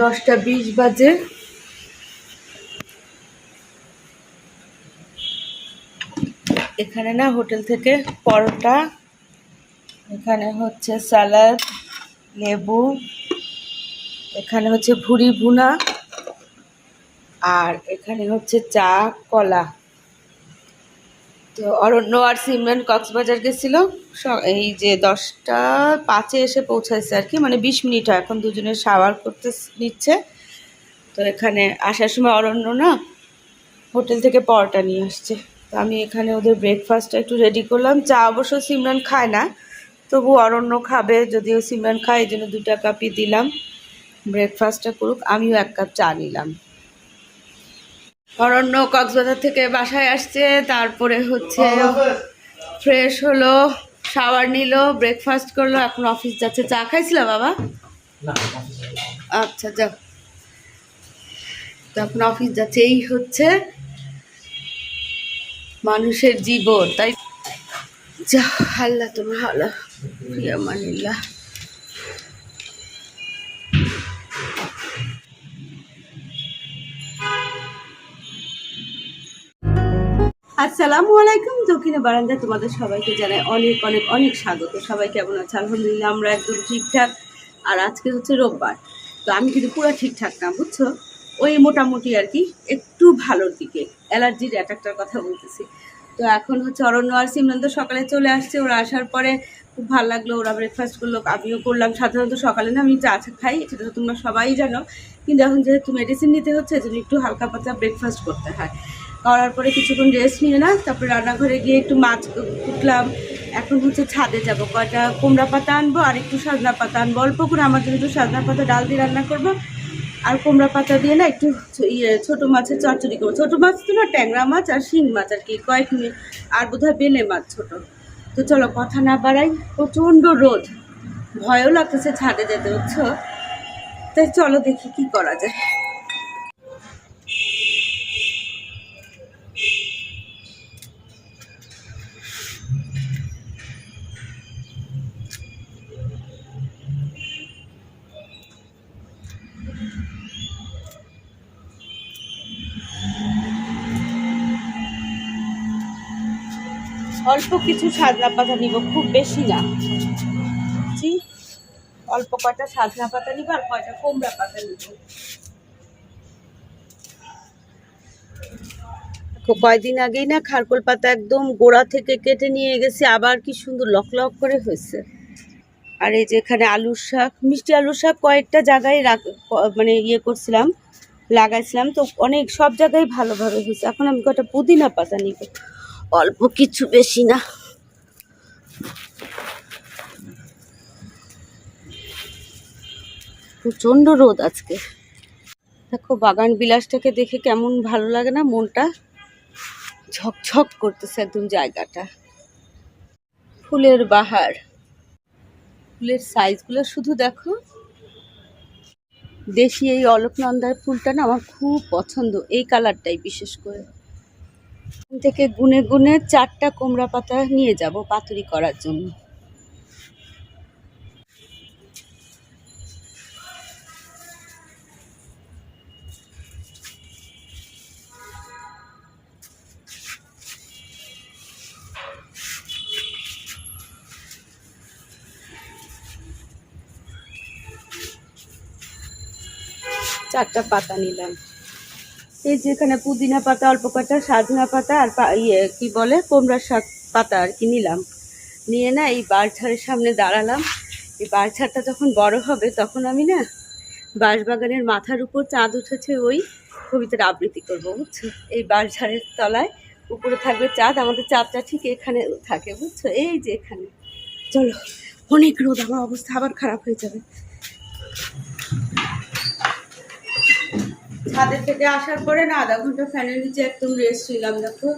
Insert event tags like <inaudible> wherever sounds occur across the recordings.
দশটা বিশ বাজে। এখানে না হোটেল থেকে পরোটা, এখানে হচ্ছে স্যালাড, লেবু, এখানে হচ্ছে ভুড়ি ভুনা, আর এখানে হচ্ছে চা, কলা। তো অরণ্য আর সিমরান কক্সবাজার গেছিল। এই যে দশটা পাঁচে এসে পৌঁছাইছে আর কি মানে বিশ মিনিট হয় এখন দুজনে শাওয়ার করতে নিচ্ছে। তো এখানে আসার সময় অরণ্য না হোটেল থেকে পরোটা নিয়ে আসছে। তো আমি এখানে ওদের ব্রেকফাস্টটা একটু রেডি করলাম। চা অবশ্য সিমরান খায় না, তবু অরণ্য খাবে, যদিও সিমরান খায়, এই জন্য দুটা কাপই দিলাম। ব্রেকফাস্টটা করুক, আমিও এক কাপ চা নিলাম। অরণ্য কক্সবাজার থেকে বাসায় আসছে তারপরে হচ্ছে ফ্রেশ হলো শাওয়ার নিল ব্রেকফাস্ট করল এখন অফিস যাচ্ছে। চা খাইছিল বাবা? আচ্ছা তো এখন অফিস যাচ্ছে। এই হচ্ছে মানুষের জীবন তাই যা আল্লাহ তোমার ভালো মানিল্লাহ আসসালামু আলাইকুম। দক্ষিণে বারান্দায় তোমাদের সবাইকে জানাই অনেক অনেক অনেক স্বাগত। সবাই কেমন আছে? আলহামদুলিল্লাহ, আমরা একদম ঠিকঠাক। আর আজকে হচ্ছে রোববার। তো আমি কিন্তু পুরো ঠিকঠাক না, বুঝছ? ওই মোটামুটি আর কি, একটু ভালোর দিকে। অ্যালার্জির অ্যাটাকটার কথা বলতেছি। তো এখন হচ্ছে অরণ্য আর সিমরান তো সকালে চলে আসছে। ওরা আসার পরে খুব ভালো লাগল। ওরা ব্রেকফাস্ট করল, আমিও করলাম। সাধারণত সকালে না আমি চা চা খাই, সেটা তো তোমরা সবাই জানো। কিন্তু এখন যেহেতু মেডিসিন নিতে হচ্ছে, এজন্য একটু হালকা পাতলা ব্রেকফাস্ট করতে হয়। করার পরে কিছুক্ষণ রেস্ট নিয়ে না, তারপরে রান্নাঘরে গিয়ে একটু মাছ কুটলাম। এখন হচ্ছে ছাদে যাব। কয়টা কুমড়া পাতা আনব আর একটু সাজনা পাতা আনব। অল্প করে আমার জন্য একটু সাজনা পাতা, ডাল দিয়ে রান্না করব। আর কুমড়া পাতা দিয়ে না একটু ইয়ে ছোটো মাছের চচ্চড়ি করব। ছোটো মাছ তো না, ট্যাংরা মাছ আর শিং মাছ আর কি, কয়েক মিনিট। আর বোধহয় বেলে মাছ ছোটো। তো চলো কথা না বাড়াই, প্রচণ্ড রোদ। ভয়ও লাগতেছে ছাদে যেতে, বুঝছ? তাই চলো দেখি কি করা যায়। অল্প কিছু সাজনা পাতা নিব, খুব বেশি না। অল্প কয়টা সাজনা পাতা নিব আর কয়টা কুমড়া পাতা নিব। কয়দিন আগেই না খারকোল পাতা একদম গোড়া থেকে কেটে নিয়ে গেছি, আবার কি সুন্দর লক লক করে হয়েছে। আর এই যে এখানে আলুর শাক, মিষ্টি আলুর শাক কয়েকটা জায়গায় মানে ইয়ে করছিলাম, লাগাইছিলাম, তো অনেক সব জায়গায় ভালোভাবে হয়েছে। এখন আমি কয়টা পুদিনা পাতা নিব। অল্প কিছু বেশি না। প্রচণ্ড রোদ আজকে। দেখো, বাগান বিলাসটাকে দেখে কেমন ভালো লাগে না, মনটা ঝকঝক করতেছে একদম জায়গাটা। ফুলের বাহার। ফুলের সাইজগুলো শুধু দেখো। দেশি এই অলোকনন্দার ফুলটা না আমার খুব পছন্দ, এই কালারটাই বিশেষ করে। থেকে গুনে গুনে চারটা কুমড়া পাতা নিয়ে যাব পাতুরি করার জন্য। চারটা পাতা নিলাম। এই যে এখানে পুদিনা পাতা, অল্প কটা সাজনা পাতা আর ইয়ে কি বলে, কুমড়ার শাক পাতা আর কি নিলাম। নিয়ে না এই বারঝাড়ের সামনে দাঁড়ালাম। এই বারঝাড়টা যখন বড় হবে, তখন আমি না বাঁশবাগানের মাথার উপর চাঁদ উঠেছে ওই কবিতার আবৃত্তি করব, বুঝছ? এই বাঁশঝাড়ের তলায় উপরে থাকবে চাঁদ, আমাদের চাঁদটা ঠিক এখানে থাকে, বুঝছ? এই যে এখানে। চলো, অনেক রোদ, আমার অবস্থা আবার খারাপ হয়ে যাবে। ছাদের থেকে আসার পরে না আধা ঘণ্টা ফ্যানের নিচে একদম রেস্ট নিলাম, দেখো।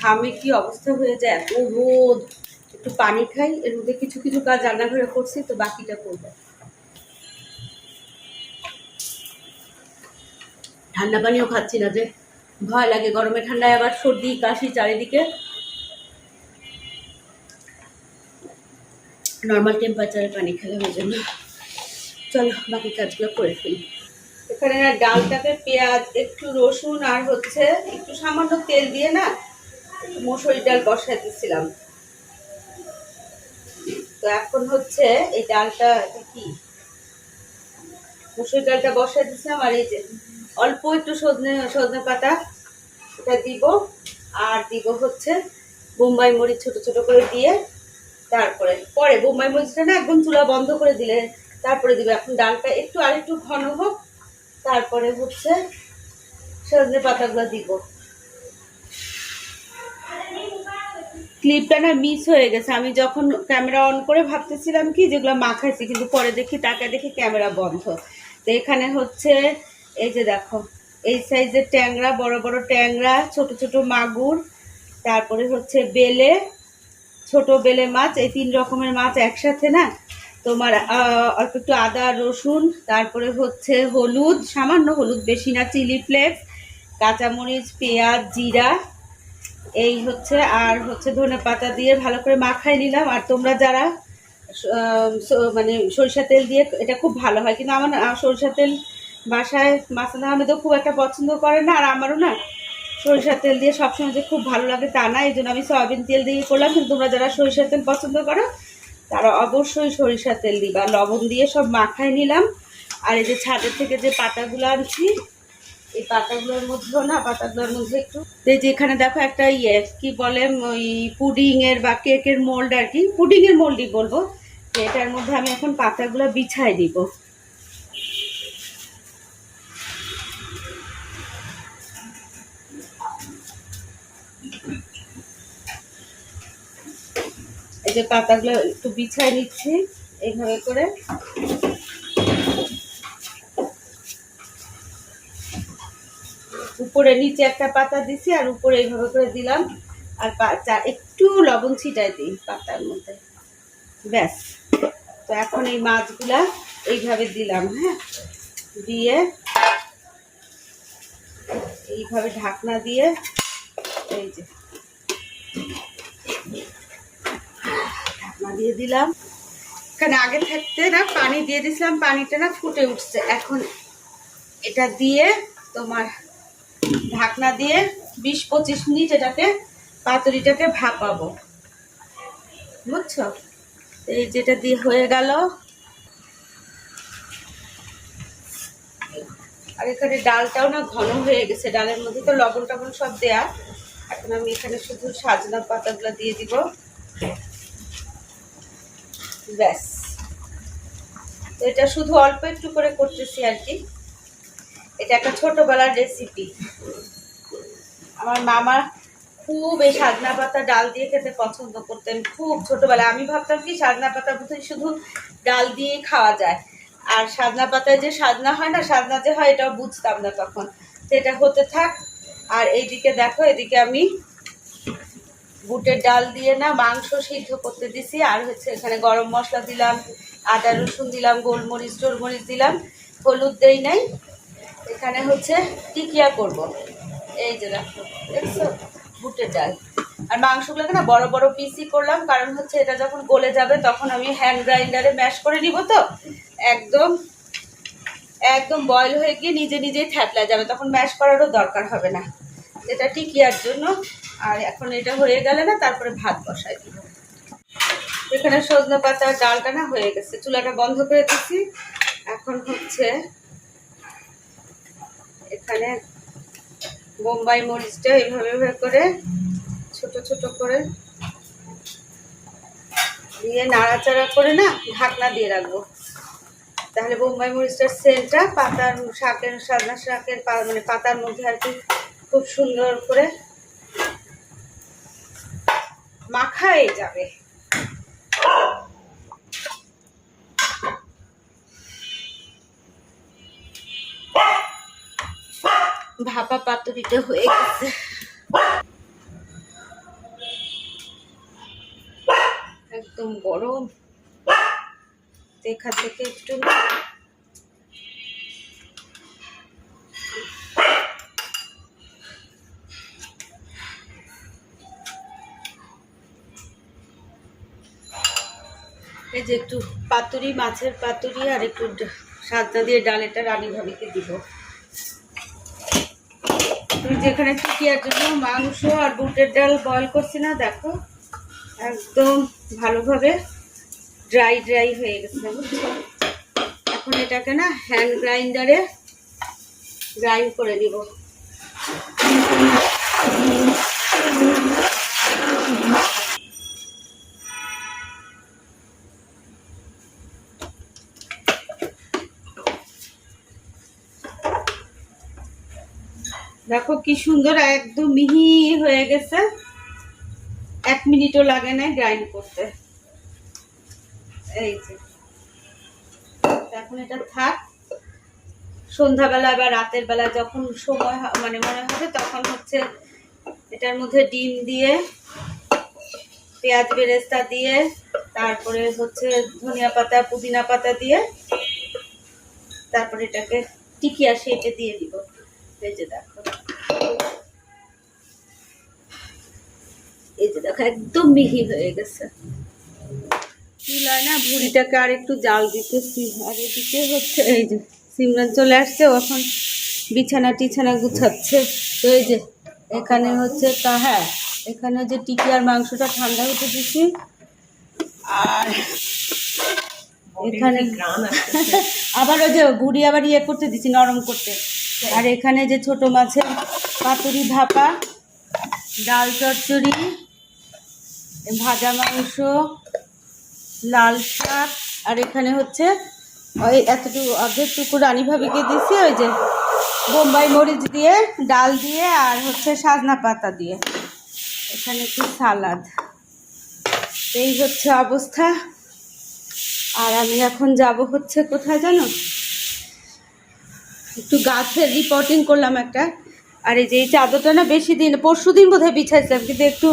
ঘামে কি অবস্থা হয়ে যায়, এত রোদ। একটু পানি খাই, এর মধ্যে কিছু কিছু কাজ রান্নাঘরে করছি, তো বাকিটা করব। ঠান্ডা পানিও খাচ্ছি না যে, ভয় লাগে গরমে ঠান্ডায় আবার সর্দি, কাশি চারিদিকে। নর্মাল টেম্পারেচারে পানি খেলে হয়ে যাবে চলো, বাকি কাজগুলো করে ফেলি। এখানে না ডালটাতে পেঁয়াজ, একটু রসুন আর হচ্ছে একটু সামান্য তেল দিয়ে না মসুরি ডাল বসাই দিয়েছিলাম তো এখন হচ্ছে এই ডালটা কি? মুসুর ডালটা বসাই দিয়েছিলাম আর এই যে অল্প একটু সজনে সজনে পাতা এটা দিব আর দিব হচ্ছে বোম্বাই মরিচ ছোট ছোট করে দিয়ে তারপরে, পরে বোম্বাই মরিচটা না একদম চুলা বন্ধ করে দিলে তারপরে দিবে। এখন ডালটা একটু আর একটু ঘন হোক তারপরে হচ্ছে সজনে পাতাগুলো দিব। ক্লিপটা না মিস হয়ে গেছে। আমি যখন ক্যামেরা অন করে ভাবতেছিলাম কি, যেগুলো মাখাইছি, কিন্তু পরে দেখি টাকা দেখি ক্যামেরা বন্ধ। তো এখানে হচ্ছে, এই যে দেখো, এই সাইজের ট্যাংরা, বড় বড় ট্যাংরা, ছোট ছোট মাগুর, তারপরে হচ্ছে বেলে, ছোট বেলে মাছ, এই তিন রকমের মাছ একসাথে না তোমার অল্প একটু আদা, রসুন, তারপরে হচ্ছে হলুদ, সামান্য হলুদ বেশি না, চিলি ফ্লেক্স, কাঁচামরিচ, পেঁয়াজ, জিরা, এই হচ্ছে, আর হচ্ছে ধনে পাতা দিয়ে ভালো করে মাখাই নিলাম। আর তোমরা যারা মানে সরিষা তেল দিয়ে, এটা খুব ভালো হয়। কিন্তু আমার সরিষা তেল বাসায় মাসানা আহমেদও খুব একটা পছন্দ করে না। আর আমারও না সরিষার তেল দিয়ে সবসময় যে খুব ভালো লাগে তা না। এই জন্য আমি সয়াবিন তেল দিয়ে করলাম। কিন্তু তোমরা যারা সরিষার তেল পছন্দ করো তারা অবশ্যই সরিষা তেল দিবা। লবণ দিয়ে সব মাখায় নিলাম। আর এই যে ছাদের থেকে যে পাতাগুলো আনছি, এই পাতাগুলোর মধ্যেও না, পাতাগুলোর মধ্যে একটু যে এখানে দেখো একটা ইয়ে কি বলে, ওই পুডিংয়ের বা কেকের মোল্ড আর কি। পুডিংয়ের মোল্ডই বলব। এটার মধ্যে আমি এখন পাতাগুলো বিছায় দিব। যে পাতাগুলো একটু বিছাই নিচ্ছি এইভাবে করে। উপরে নিচে একটা পাতা দিছি, আর উপরে এইভাবে করে দিলাম। আর চা- একটু লবণ ছিটাই দিই পাতার মধ্যে। ব্যাস। তো এখন এই মাছগুলা এইভাবে দিলাম হ্যাঁ? দিয়ে এইভাবে ঢাকনা দিয়ে, এই যে দিয়ে দিলাম। এখানে আগে থাকতে না, পানি দিয়ে দিছিলাম, পানিটা না ফুটে উঠছে। এখন এটা দিয়ে তোমার ঢাকনা দিয়ে বিশ পঁচিশ মিনিট এটাকে, পাতুরিটাকে ভাপাবো। বুঝছ? এই যেটা দিয়ে হয়ে গেল। আর এখানে ডালটাও না ঘন হয়ে গেছে। ডালের মধ্যে তো লবণ টবণ সব দেয়া। এখন আমি এখানে শুধু সাজনা পাতাগুলো দিয়ে দিব। ব্যাস। তো এটা শুধু অল্প একটু করে করতেছি আর কি। এটা একটা ছোটবেলার রেসিপি আমার মামা খুব এই সাজনা পাতা ডাল দিয়ে খেতে পছন্দ করতেন, খুব ছোটবেলায়। আমি ভাবতাম কি সাজনা পাতা বোধহয় শুধু ডাল দিয়ে খাওয়া যায়। আর সাজনা পাতায় যে সাজনা হয় না সাজনা যে হয় এটাও বুঝতাম না তখন। তো এটা হতে থাক। আর এইদিকে দেখো, এদিকে আমি বুটের ডাল দিয়ে না মাংস সিদ্ধ করতে দিছি, আর হচ্ছে এখানে গরম মশলা দিলাম, আদা রসুন দিলাম, গোলমরিচ টোলমরিচ দিলাম, হলুদ দেই নাই। এখানে হচ্ছে টিকিয়া করব। এই যে দেখো, দেখছ? বুটের ডাল। আর মাংসগুলোকে না বড় বড় পিসি করলাম, কারণ হচ্ছে এটা যখন গলে যাবে তখন আমি হ্যান্ড গ্রাইন্ডারে ম্যাশ করে নিব তো। একদম একদম বয়েল হয়ে গিয়ে নিজে নিজেই থ্যাপলা যাবে, তখন ম্যাশ করারও দরকার হবে না। এটা টিকিয়ার জন্য। আর এখন এটা হয়ে গেলে না, তারপরে ভাত বসাই দিব। এখানে সজনে পাতা ডালটা না হয়ে গেছে, চুলাটা বন্ধ করে দিচ্ছি এখন হচ্ছে এখানে বোম্বাই মরিচটা এইভাবে এইভাবে করে ছোট ছোট করে দিয়ে নাড়াচাড়া করে না ঢাকনা দিয়ে রাখব। তাহলে বোম্বাই মরিচটার সেন্টটা পাতার শাকের সাজনা শাকের মানে পাতার মধ্যে আর কি খুব সুন্দর করে মাখায় যাবে। ভাপা পাতুরিটা হয়ে গেছে। একদম গরম। দেখা থেকে একটু যে একটু পাতুরি, মাছের পাতুরি আর একটু সাজনা দিয়ে ডালেটা রানী ভাবিকে দিব। তুমি যেখানে টিকিয়ার জন্য মাংস আর বুটের ডাল বয়ল করছি না, দেখো। একদম ভালোভাবে ড্রাই ড্রাই হয়ে গেছে এখন এটাকে না হ্যান্ড গ্রাইন্ডারে গ্রাইন্ড করে নিব। কি সুন্দর, একদম মিহি হয়ে গেছে। এক মিনিটও লাগে না গ্রাইন্ড করতে। এই যে। এখন এটা থাক। সন্ধ্যাবেলা বা রাতের বেলা যখন সময় মানে মনে হবে, তখন হচ্ছে এটার মধ্যে ডিম দিয়ে, পেঁয়াজ বেরেস্তা দিয়ে, তারপরে হচ্ছে ধনিয়া পাতা, পুদিনা পাতা দিয়ে, তারপরে এটাকে টিকিয়া সেটে দিয়ে দিব। এই যে দেখো। একদম মিহি হয়ে গেছে। চুলায় না, ভুড়িটাকে আর একটু জাল দিতেছি আর এদিকে হচ্ছে এই যে সিমরান চলে আসছে এখন বিছানা টিছানা গুছাচ্ছে। তো এই যে এখানে হচ্ছে তা হ্যাঁ এখানে যে টিকিয়ার মাংসটা ঠান্ডা হতে দিচ্ছি আর এখানে <laughs> আবার ওই যে বুড়ি আবার ইয়ে করতে দিচ্ছি নরম করতে। আর এখানে যে ছোট মাছের পাতুরি ভাপা, ডাল চচ্চড়ি, ভাজা মাংস, লাল শাক, আর এখানে হচ্ছে ওই এতটুকু অর্ধেক টুকু রানী ভাবিকে দিছি, ওই যে বোম্বাই মরিচ দিয়ে, ডাল দিয়ে, আর হচ্ছে সাজনা পাতা দিয়ে। এখানে একটু সালাদ। এই হচ্ছে অবস্থা। আর আমি এখন যাব হচ্ছে কোথায় জানো? একটু গাছের রিপোর্টিং করলাম একটা। আর এই যে এই চাদরটা না বেশি দিন, পরশু দিন বোধহয় বিছাইছিলাম, কিন্তু একটু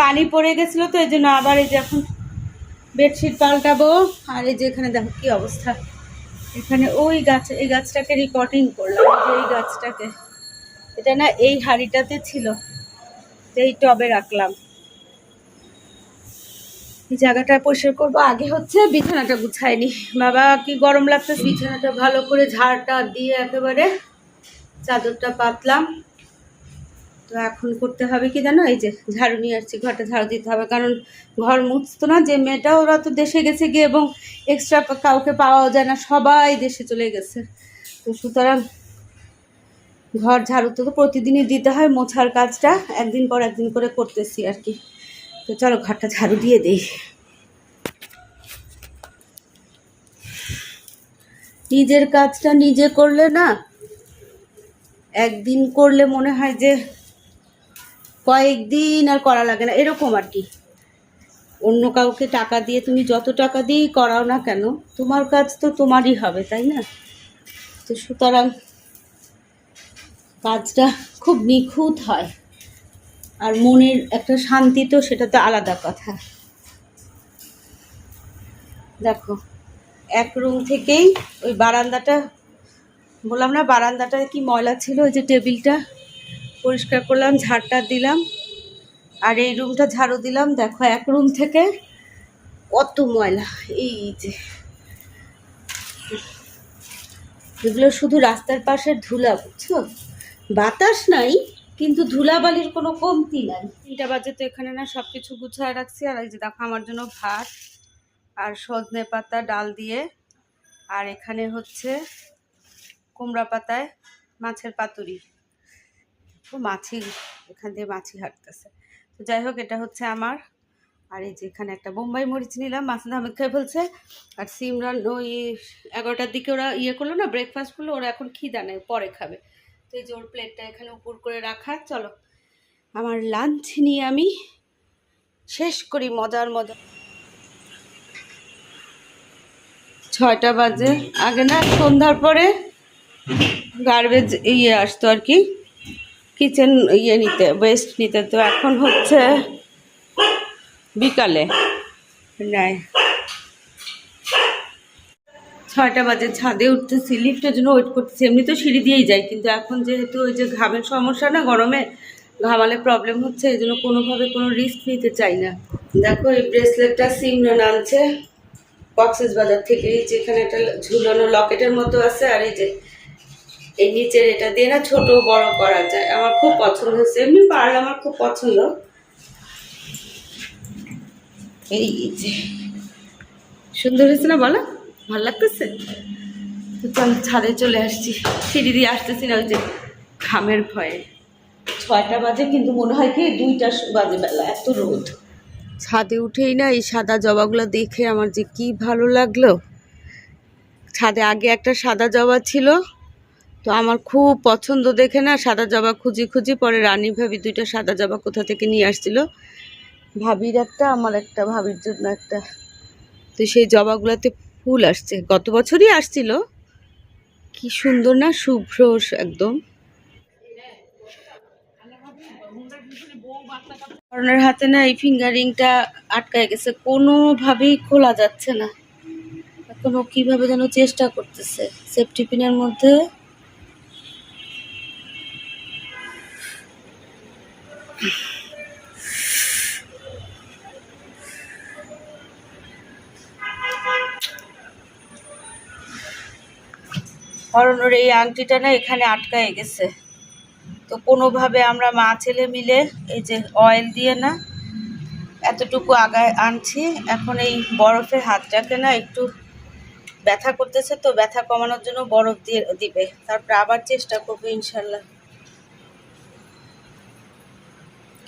পানি পড়ে গেছিল তো এই জন্য আবার এই যে এখন বেডশিট পাল্টাবো। আর এই যে এখানে দেখো কি অবস্থা। এখানে ওই গাছ, এই গাছটাকে রিপোর্টিং করলাম যে এই গাছটাকে। এটা না এই হাড়িটাতে ছিল এই টবে রাখলাম। এই জায়গাটা পরিষ্কার করব, আগে হচ্ছে বিছানাটা গুছাইনি। বাবা, কি গরম লাগছে বিছানাটা ভালো করে ঝাড়টা দিয়ে একেবারে চাদরটা পাতলাম। তো এখন করতে হবে কি জানো? এই যে ঝাড়ু নিয়ে আসছি, ঘরটা ঝাড়ু দিতে হবে। কারণ ঘর মুছতো না, যে মেয়েটা, ওরা তো দেশে গেছে গিয়ে এবং এক্সট্রা কাউকে পাওয়াও যায় না, সবাই দেশে চলে গেছে। তো সুতরাং ঘর ঝাড়ু তো প্রতিদিনই দিতে হয়, মোছার কাজটা একদিন পর একদিন করে করতেছি আর কি। তো চলো ঘরটা ঝাড়ু দিয়ে দেই। নিজের কাজটা নিজে করলে না একদিন করলে মনে হয় যে কয়েকদিন আর করা লাগে না, এরকম আর কি। অন্য কাউকে টাকা দিয়ে তুমি যত টাকা দিয়েই করাও না কেন, তোমার কাজ তো তোমারই হবে, তাই না? তো সুতরাং কাজটা খুব নিখুঁত হয়, আর মনের একটা শান্তি তো সেটা তো আলাদা কথা। দেখো, এক রুম থেকেই ওই বারান্দাটা বললাম না বারান্দাটা কি ময়লা ছিল? ওই যে টেবিলটা পরিষ্কার করলাম, ঝাড়টা দিলাম। আর এই রুমটা ঝাড়ু দিলাম। দেখো, এক রুম থেকে কত ময়লা। এই যে। এগুলো শুধু রাস্তার পাশের ধুলা, বুঝছ? বাতাস নাই, কিন্তু ধুলাবালির কোনো কমতি নাই। তিনটা বাজে তো এখানে না সব কিছু গুছায় রাখছি। আর এই যে দেখো, আমার জন্য ভাত আর সজনে পাতা, ডাল দিয়ে। আর এখানে হচ্ছে কুমড়া পাতায় মাছের পাতুরি। তো মাছি, এখান দিয়ে মাছি হাঁটতেছে। তো যাই হোক, এটা হচ্ছে আমার। আর এই যে এখানে একটা বোম্বাই মরিচ নিলাম মাসুদ আহমেদ খেয়ে ফেলছে। আর সিমরান ওই এগারোটার দিকে ওরা ইয়ে করল না ব্রেকফাস্ট করল, ওরা এখন খিদা নেই, পরে খাবে। তো এই যে ওর প্লেটটা এখানে উপর করে রাখা, চলো। আমার লাঞ্চ নিয়ে আমি শেষ করি মজার মজা ছয়টা বাজে। আগে না সন্ধ্যার পরে গার্বেজ ইয়ে আসতো আর কি। কিচেন ইয়ে নিতে ওয়েস্ট নিতে। তো এখন হচ্ছে বিকালে। নেয় ছয়টা বাজে ছাদে উঠতেছি। লিফটের জন্য ওয়েট করতেছি। এমনি তো সিঁড়ি দিয়েই যাই কিন্তু এখন যেহেতু ওই যে ঘামের সমস্যা না গরমে ঘামালে প্রবলেম হচ্ছে এই জন্য কোনোভাবে কোনো রিস্ক নিতে চাই না। দেখো এই ব্রেসলেটটা সিমরান আনছে কক্সেস বাজার থেকে এই যে এখানে একটা ঝুলানো লকেটের মতো আছে আর এই যে এই নিচের এটা দিয়ে না ছোট বড় করা যায়। আমার খুব পছন্দ হয়েছে। এমনি পারলে আমার খুব পছন্দ। এই যে। সুন্দর হয়েছে না বলো? ভালো লাগতেছে? তো চল, ছাদে চলে আসছি। সিঁড়ি দিয়ে আসতেছি না, ওই যে ঘামের ভয়ে। ছয়টা বাজে, কিন্তু মনে হয় কি দুইটা বাজে বেলা, এত রোদ। ছাদে উঠেই না এই সাদা জবাগুলো দেখে আমার যে কি ভালো লাগল। ছাদে আগে একটা সাদা জবা ছিল তো আমার খুব পছন্দ দেখে না, সাদা জবা খুঁজি খুঁজি, পরে রানী ভাবি দুইটা সাদা জবা কোথা থেকে নিয়ে আসছিল। ভাবির একটা, আমার একটা, ভাবির জন্য একটা। তো সেই জবাগুলোতে ফুল আসছে। গত বছরই আসছিল। কি সুন্দর না, শুভ্র একদম। করোনার হাতে না এই ফিঙ্গারিংটা আটকায় গেছে। কোনোভাবেই খোলা যাচ্ছে না। এখনও কীভাবে যেন চেষ্টা করতেছে। সেফটি পিনের মধ্যে হরণের এই আংটিটা না এখানে আটকায় গেছে। তো কোনোভাবে আমরা মা ছেলে মিলে এই যে অয়েল দিয়ে না এতটুকু আগায় আনছি, এখন এই বরফে হাতটাকে না একটু ব্যথা করতেছে, তো ব্যথা কমানোর জন্য বরফ দিয়ে দিবে। তারপর আবার চেষ্টা করব ইনশাল্লাহ।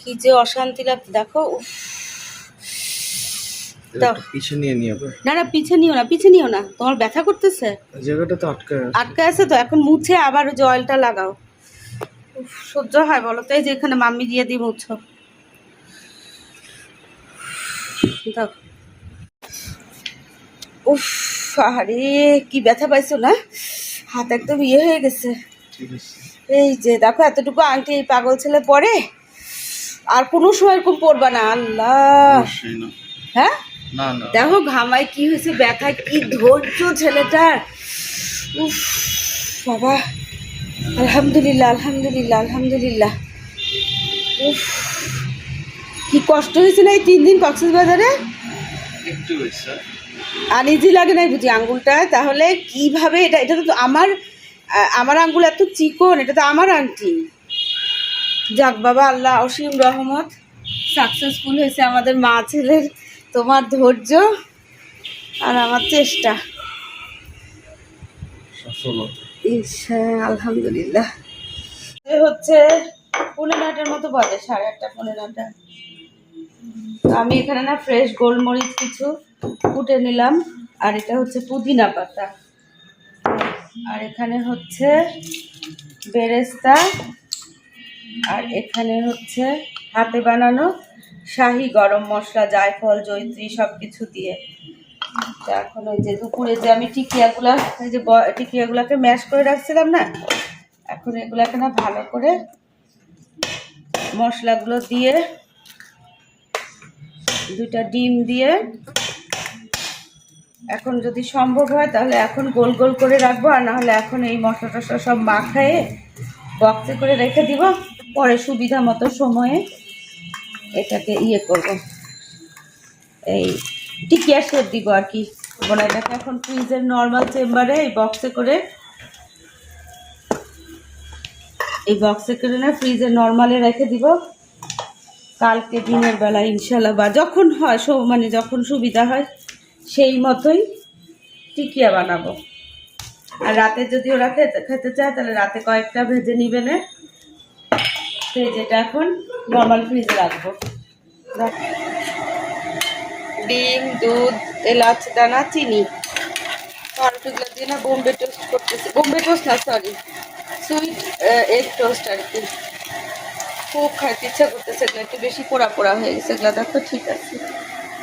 কি যে অশান্তি লাগছে দেখো। নিয়ে না না পিছে নিও না পিছে নিও না। তোমার ব্যথা করতেছে? জায়গাটা তো আটকে আছে। আটকে আছে তো এখন মুছে আবার ওই অয়েলটা লাগাও। সহ্য হয় বলো তো এই যে এখানে মাম্মি দিয়ে দিই মুছো। দাও। উফ আরে কি ব্যথা পাইছো না? হাত একদম ইয়ে হয়ে গেছে। এই যে দেখো এতটুকু আংটি এই পাগল ছেলে পরে আর কোনো সময় এরকম পরবা না আল্লাহ। হ্যাঁ? দেখো ঘামায় কি হয়েছে ব্যথা কি ধৈর্য ছেলেটার। উফ বাবা। আলহামদুলিল্লাহ আলহামদুলিল্লাহ আলহামদুলিল্লাহ। উফ কি কষ্ট হয়েছে না এই তিন দিন কক্সেস বাজারে একটু হয়েছে। আনিজি লাগে নাই বুঝি আঙ্গুলটায় তাহলে কীভাবে এটা এটা তো আমার আমার আঙ্গুল এত চিকন এটা তো আমার আংটি যাক বাবা আল্লাহ অসীম রহমত। সাকসেসফুল হয়েছে আমাদের মা ছেলের। তোমার ধৈর্য আর আমার চেষ্টা। হ্যাঁ, আলহামদুলিল্লাহ। এ হচ্ছে পনেরো নটার মতো বাজে সাড়ে আটটা পনেরো নটা আমি এখানে না ফ্রেশ গোলমরিচ কিছু কুটে নিলাম আর এটা হচ্ছে পুদিনা পাতা। আর এখানে হচ্ছে বেরেস্তা আর এখানে হচ্ছে হাতে বানানো শাহি গরম মশলা, জায়ফল জৈত্রী সব কিছু দিয়ে। তো এখন ওই যে দুপুরে যে আমি টিকিয়াগুলা, এই যে টিকিয়াগুলাকে ম্যাশ করে রাখছিলাম না, এখন এগুলাকে না ভালো করে মশলাগুলো দিয়ে দুইটা ডিম দিয়ে এখন যদি সম্ভব হয় তাহলে এখন গোল গোল করে রাখব, আর নাহলে এখন এই মশলা টশলা সব মাখায়ে বক্সে করে রেখে দিব। পরে সুবিধা মতো সময়ে এটাকে ইয়ে করব। এই টিকিয়া শেপ দিব আর কি। বলে এটাকে এখন ফ্রিজের নর্মাল চেম্বারে এই বক্সে করে, এই বক্সে করে না ফ্রিজে নর্মালে রেখে দিব। কালকে দিনের বেলা ইনশাল্লাহ বা যখন হয় সব মানে যখন সুবিধা হয়, সেই মতোই টিকিয়া বানাবো। আর রাতে যদি ওরা খেতে খেতে চায়, তাহলে রাতে কয়েকটা ভেজে নিবে না। সেই যেটা এখন নর্মাল ফ্রিজে রাখব। ডিম দুধ এলাচ দানা চিনি। পাউরুটিগুলো দিয়ে না বোম্বে টোস্ট করতেছি। বোম্বে টোস্ট না সরি সুইট এগ টোস্ট আর কি। খুব খাইতে ইচ্ছা করতেছে এগুলো একটু বেশি পোড়া পোড়া হয়ে গেছে। এগুলো দেখো ঠিক আছে।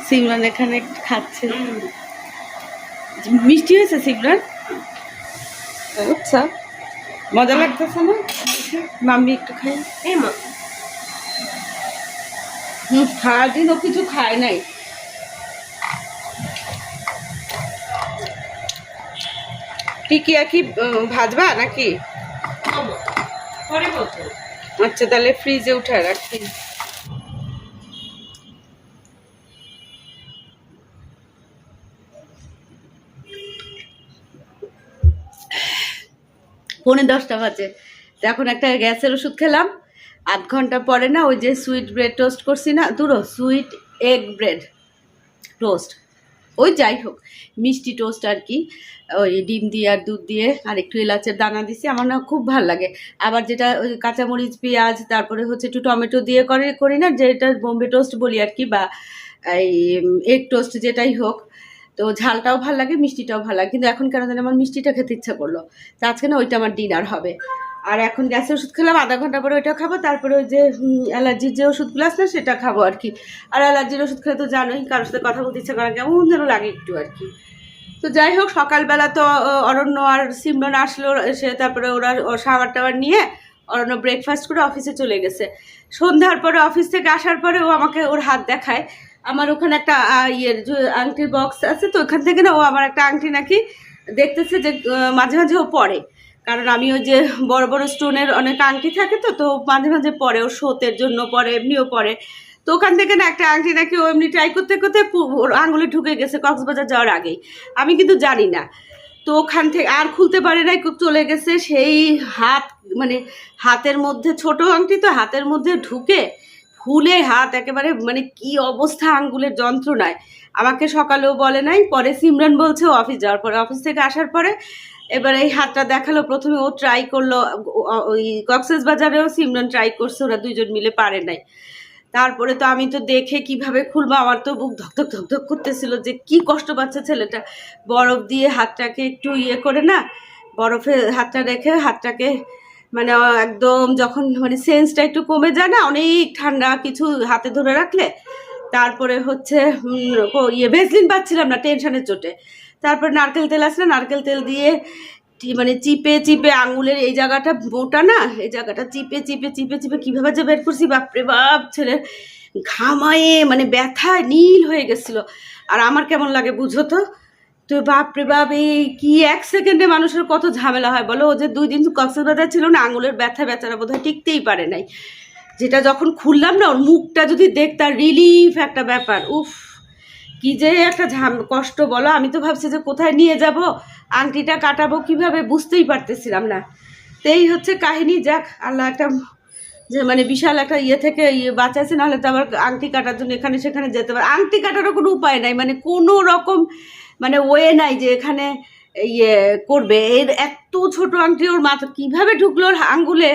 সিমরান এখানে খাচ্ছে। মিষ্টি হয়েছে সিমরান? আচ্ছা। মজা লাগতেছে না? মাম্মি একটু খাই। এই মা। হুম সারাদিন ও কিছু খায় নাই। টিকিয়া কি ভাজবা নাকি? আচ্ছা তাহলে ফ্রিজে উঠে রাখি। পৌনে দশটা বাজে। এখন একটা গ্যাসের ওষুধ খেলাম। আধ ঘণ্টা পরে না ওই যে সুইট ব্রেড টোস্ট করছি না দুটো সুইট এগ ব্রেড টোস্ট ওই যাই হোক, মিষ্টি টোস্ট আর কি। ওই ডিম দিয়ে আর দুধ দিয়ে আর একটু এলাচের দানা দিছি, আমার না খুব ভালো লাগে। আবার যেটা ওই কাঁচামরিচ, পেঁয়াজ, তারপরে হচ্ছে একটু টমেটো দিয়ে করে, করি না, যেটা বোম্বে টোস্ট বলি আর কি, বা এই এগ টোস্ট যেটাই হোক। তো ঝালটাও ভালো লাগে, মিষ্টিটাও ভালো লাগে। কিন্তু এখন কেন জানি আমার মিষ্টিটা খেতে ইচ্ছা করল। তো আজকে না ওইটা আমার ডিনার হবে। আর এখন গ্যাসের ওষুধ খেলাম, আধা ঘণ্টা পরে ওইটা খাব, তারপরে ওই যে অ্যালার্জির যে ওষুধগুলো আছে সেটা খাব আর কি। আর অ্যালার্জির ওষুধ খেলে তো জানোই, কারোর সাথে কথা বলতে ইচ্ছা করে কেমন যেন লাগে একটু আর কি। তো যাই হোক, সকালবেলা তো অরণ্য আর সিমরন আসলো সে তারপরে ওরা শাওয়ার টাওয়ার নিয়ে অরণ্য ব্রেকফাস্ট করে অফিসে চলে গেছে। সন্ধ্যার পরে অফিস থেকে আসার পরে ও আমাকে ওর হাত দেখায়। আমার ওখানে একটা ইয়ের আংটির বক্স আছে তো ওখান থেকে না, ও আমার একটা আংটি নাকি দেখতেছে যে মাঝে মাঝে ও পরে কারণ আমি ওই যে বড় বড় স্টোনের অনেক আংটি থাকে তো তো মাঝে মাঝে পরে ও শোতের জন্য পরে এমনিও পরে তো ওখান থেকে না একটা আংটি নাকি ও এমনি ট্রাই করতে করতে ওর আঙুলে ঢুকে গেছে কক্সবাজার যাওয়ার আগেই। আমি কিন্তু জানি না। তো ওখান থেকে আর খুলতে পারে নাই খুব চলে গেছে সেই হাত মানে হাতের মধ্যে, ছোট আংটি তো হাতের মধ্যে ঢুকে ফুলে হাত, একেবারে মানে কি অবস্থা আঙ্গুলের যন্ত্রণায়। আমাকে সকালেও বলে নাই, পরে সিমরান বলছে অফিস যাওয়ার পরে, অফিস থেকে আসার পরে এবার এই হাতটা দেখাল, প্রথমে ও ট্রাই করল ওই কক্সেস বাজারেও সিমরান ট্রাই করছে, ওরা দুইজন মিলে পারে নাই। তারপরে তো আমি তো দেখে কীভাবে খুলবো, আমার তো বুক ধকধক ধকধক করতেছিল যে কি কষ্ট পাচ্ছে ছেলেটা। বরফ দিয়ে হাতটাকে একটু ইয়ে করে না, বরফে হাতটা রেখে হাতটাকে মানে একদম যখন মানে সেন্সটা একটু কমে যায় না, অনেক ঠান্ডা কিছু হাতে ধরে রাখলে, তারপরে হচ্ছে ইয়ে ভেসলিন পাচ্ছিলাম না টেনশনের চোটে। তারপর নারকেল তেল আসলে নারকেল তেল দিয়ে মানে চিপে চিপে আঙুলের এই জায়গাটা মোটা না, এই জায়গাটা চিপে চিপে চিপে চিপে কীভাবে যে বের করছি, বাপরে বাপ ছেলে ঘামায়ে মানে ব্যথায় নীল হয়ে গেছিল। আর আমার কেমন লাগে বুঝো তো? তো বাপরে বাপ, এই কি এক সেকেন্ডে মানুষের কত ঝামেলা হয় বলো? ও যে দুই দিন কক্সবাজার ছিল না, আঙুলের ব্যথা বেচারা বোধ হয় টিকতেই পারে নাই। যেটা যখন খুললাম না, ওর মুখটা যদি দেখতাম রিলিফ একটা ব্যাপার, উফ, কি যে একটা ঝাম, কষ্ট বলো? আমি তো ভাবছি যে কোথায় নিয়ে যাব? আংটিটা কাটাবো কীভাবে বুঝতেই পারতেছিলাম না। তো এই হচ্ছে কাহিনী, যাক, আল্লাহ একটা যে মানে বিশাল একটা ইয়ে থেকে ইয়ে বাঁচাইছে, নাহলে তো আবার আংটি কাটার জন্য এখানে সেখানে যেতে পারে। আংটি কাটারও কোনো উপায় নাই মানে কোনো রকম মানে ওয়ে নাই যে এখানে ইয়ে করবে। এর এত ছোট আংটি ওর মাথা কীভাবে ঢুকলো ওর আঙ্গুলে,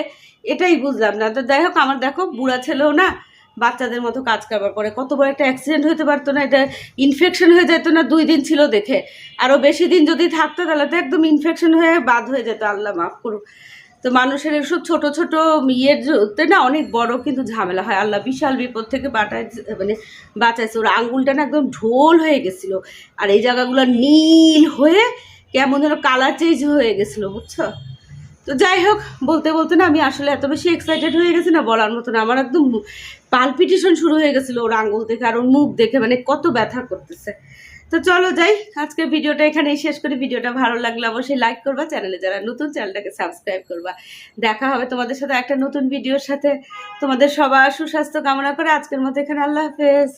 এটাই বুঝলাম না। তো যাই হোক, আমার দেখো, বুড়া ছেলেও না বাচ্চাদের মতো কাজ করবার করে কত বড় একটা অ্যাক্সিডেন্ট হতে পারতো না, এটা ইনফেকশন হয়ে যেত না, দুই দিন ছিল দেখে। আরও বেশি দিন যদি থাকতো, তাহলে তো একদম ইনফেকশন হয়ে বাদ হয়ে যেত। আল্লাহ মাফ করুক। তো মানুষের এসব ছোট ছোট ইয়ের তে না অনেক বড় কিন্তু ঝামেলা হয়। আল্লাহ বিশাল বিপদ থেকে বাটায় মানে বাঁচাইছে। ওর আঙ্গুলটা না একদম ঢোল হয়ে গেছিল। আর এই জায়গাগুলো নীল হয়ে কেমন যেন কালার চেঞ্জ হয়ে গেছিল, বুঝছ? তো যাই হোক, বলতে বলতে না আমি আসলে এত বেশি এক্সাইটেড হয়ে গেছি না বলার মতো না। আমার একদম পালপিটেশন শুরু হয়ে গেছিল ওর আঙ্গুল দেখে আর ওর মুখ দেখে মানে কত ব্যথা করতেছে। তো চলো যাই আজকে ভিডিওটা এখানেই শেষ করি। ভিডিওটা ভালো লাগলে অবশ্যই লাইক করবা চ্যানেলে যারা নতুন চ্যানেলটাকে সাবস্ক্রাইব করবা। দেখা হবে তোমাদের সাথে একটা নতুন ভিডিওর সাথে। তোমাদের সবার সুস্বাস্থ্য কামনা করে আজকের মতো এখানে, আল্লাহ হাফেজ।